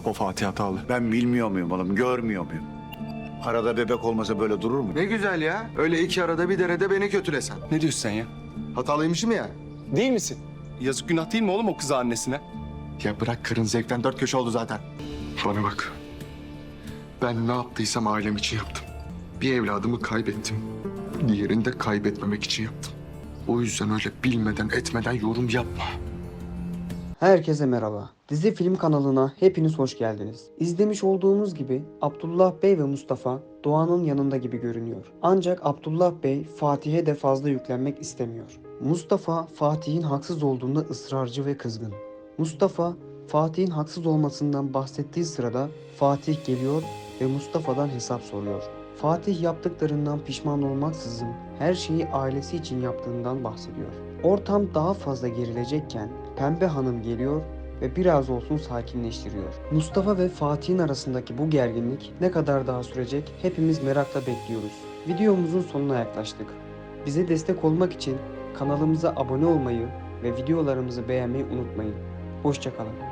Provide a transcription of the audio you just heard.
Baba Fatih hatalı. Ben bilmiyor muyum oğlum, görmüyor muyum? Arada bebek olmasa böyle durur mu? Ne güzel ya. Öyle iki arada bir derede beni kötülesen. Ne diyorsun sen ya? Hatalıymışım ya. Değil misin? Yazık günah değil mi oğlum o kızı annesine? Ya bırak karın zevkten dört köşe oldu zaten. Bana bak. Ben ne yaptıysam ailem için yaptım. Bir evladımı kaybettim. Diğerini de kaybetmemek için yaptım. O yüzden öyle bilmeden etmeden yorum yapma. Herkese merhaba. Dizi Film kanalına hepiniz hoş geldiniz. İzlemiş olduğunuz gibi Abdullah Bey ve Mustafa Doğan'ın yanında gibi görünüyor. Ancak Abdullah Bey Fatih'e de fazla yüklenmek istemiyor. Mustafa Fatih'in haksız olduğunda ısrarcı ve kızgın. Mustafa Fatih'in haksız olmasından bahsettiği sırada Fatih geliyor ve Mustafa'dan hesap soruyor. Fatih yaptıklarından pişman olmaksızın her şeyi ailesi için yaptığından bahsediyor. Ortam daha fazla gerilecekken Pembe Hanım geliyor ve biraz olsun sakinleştiriyor. Mustafa ve Fatih'in arasındaki bu gerginlik ne kadar daha sürecek hepimiz merakla bekliyoruz. Videomuzun sonuna yaklaştık. Bize destek olmak için kanalımıza abone olmayı ve videolarımızı beğenmeyi unutmayın. Hoşçakalın.